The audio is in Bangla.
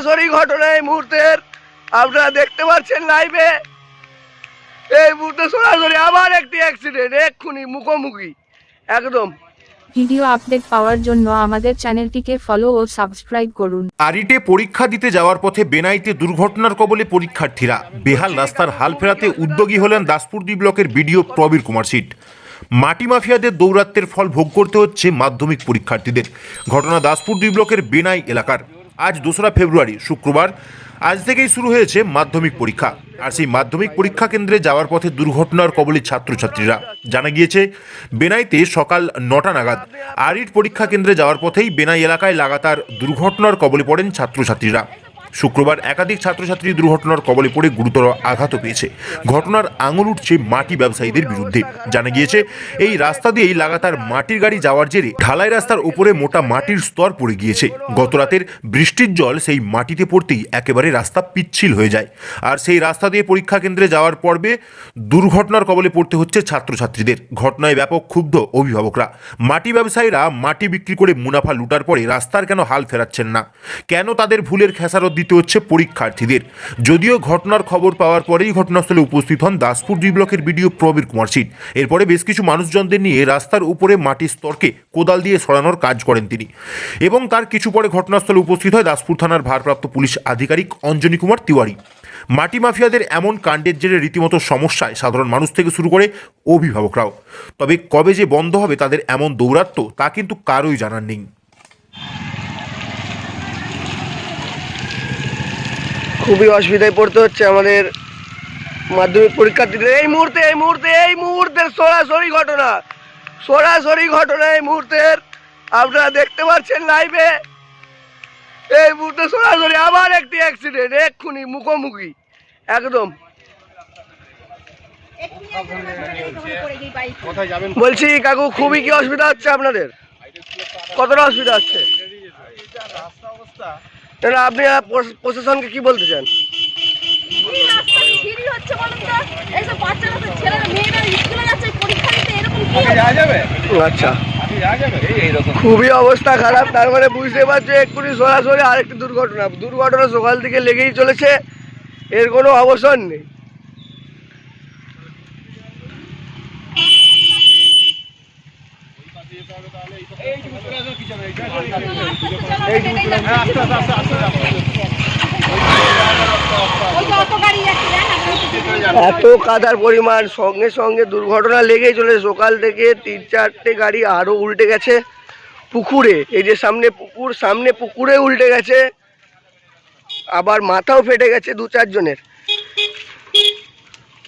সরাসরি ঘটনা এই মুহূর্তের আপনারা দেখতে পাচ্ছেন লাইভে এই মুহূর্তে সরাসরি আবার একটি অ্যাক্সিডেন্ট এক্ষুনি মুখোমুখি একদম। ভিডিও আপডেট পাওয়ার জন্য আমাদের চ্যানেলটিকে ফলো ও সাবস্ক্রাইব করুন। আরিটে পরীক্ষা দিতে যাওয়ার পথে বেনাইতে দুর্ঘটনার কবলে পরীক্ষার্থীরা বেহাল রাস্তার হাল ফেরাতে উদ্যোগী হলেন দাসপুর দুই ব্লকের বিডিও প্রবীর কুমার সিট। মাটি মাফিয়াদের দৌরাত্মের ফল ভোগ করতে হচ্ছে মাধ্যমিক পরীক্ষার্থীদের। ঘটনা দাসপুর দুই ব্লকের বেনাই এলাকার। আজ দোসরা ফেব্রুয়ারি, শুক্রবার। আজ থেকেই শুরু হয়েছে মাধ্যমিক পরীক্ষা। আর সেই মাধ্যমিক পরীক্ষা কেন্দ্রে যাওয়ার পথে দুর্ঘটনার কবলে ছাত্রছাত্রীরা। জানা গিয়েছে, বেনাইতে সকাল নটা নাগাদ আরিট পরীক্ষা কেন্দ্রে যাওয়ার পথেই বেনাই এলাকায় লাগাতার দুর্ঘটনার কবলে পড়েন ছাত্রছাত্রীরা। শুক্রবার একাধিক ছাত্রছাত্রী দুর্ঘটনার কবলে পড়ে গুরুতর আঘাত পেয়েছে। ঘটনার আঙুল উঠছে মাটি ব্যবসায়ীদের বিরুদ্ধে। জানা গিয়েছে, এই রাস্তা দিয়েই লাগাতার মাটির গাড়ি যাওয়ার জেরে ঢালাই রাস্তার উপরে মোটা মাটির স্তর পড়ে গিয়েছে। গতরাতের বৃষ্টির জল সেই মাটিতে পড়তেই একেবারে রাস্তা পিচ্ছিল হয়ে যায়। আর সেই রাস্তা দিয়ে পরীক্ষা কেন্দ্রে যাওয়ার পর্বে দুর্ঘটনার কবলে পড়তে হচ্ছে ছাত্রছাত্রীদের। ঘটনায় ব্যাপক ক্ষুব্ধ অভিভাবকরা। মাটি ব্যবসায়ীরা মাটি বিক্রি করে মুনাফা লুটার পরে রাস্তার কেন হাল ফেরাচ্ছেন না? কেন তাদের ভুলের খেসারত দিতে হচ্ছে পরীক্ষার্থীদের। যদিও ঘটনার খবর পাওয়ার পরেই ঘটনাস্থলে উপস্থিত হন দাসপুর দুই ব্লকের বিডিও প্রবীর কুমার সিট এরপরে বেশ কিছু মানুষজনদের নিয়ে রাস্তার উপরে মাটির স্তরকে কোদাল দিয়ে সরানোর কাজ করেন তিনি। এবং তার কিছু পরে ঘটনাস্থলে উপস্থিত হয় দাসপুর থানার ভারপ্রাপ্ত পুলিশ আধিকারিক অঞ্জনী কুমার তিওয়ারি। মাটি মাফিয়াদের এমন কাণ্ডের জেরে রীতিমতো সমস্যায় সাধারণ মানুষ থেকে শুরু করে অভিভাবকরাও। তবে কবে যে বন্ধ হবে তাদের এমন দৌরাত্ম তা কিন্তু কারোই জানার নেই। খুবই অসুবিধায় পড়তে হচ্ছে আমাদের মাধ্যমিক পরীক্ষার্থীদের এই মুহূর্তে এই মুহূর্তে, এই মুহূর্তের সরাসরি ঘটনা সরাসরি ঘটনা এই মুহূর্তের। আপনারা দেখতে পাচ্ছেন লাইভে এই মুহূর্তে সরাসরি আবার একটি অ্যাক্সিডেন্ট এক্ষুনি মুখোমুখি, একদম। বলছি, কাকু, খুবই কি অসুবিধা হচ্ছে আপনাদের? কতটা অসুবিধা হচ্ছে? আহ, প্রশ- প্রশাসনকে কি বলতে চান? আচ্ছা। খুবই অবস্থা খারাপ তার মানে বুঝতে পারছ এক্ষুনি সরাসরি আরেকটি দুর্ঘটনা। দুর্ঘটনা সকাল থেকে লেগেই চলেছে এর কোনো অবসর নেই। এত কাদার পরিমাণ, সঙ্গে সঙ্গে দুর্ঘটনা লেগেই চলেছে। সকাল থেকে তিন চারটে গাড়ি আরও উল্টে গেছে পুকুরে। এই যে সামনে পুকুর, সামনে পুকুরে উল্টে গেছে। আবার মাথাও ফেটে গেছে দু চারজনের।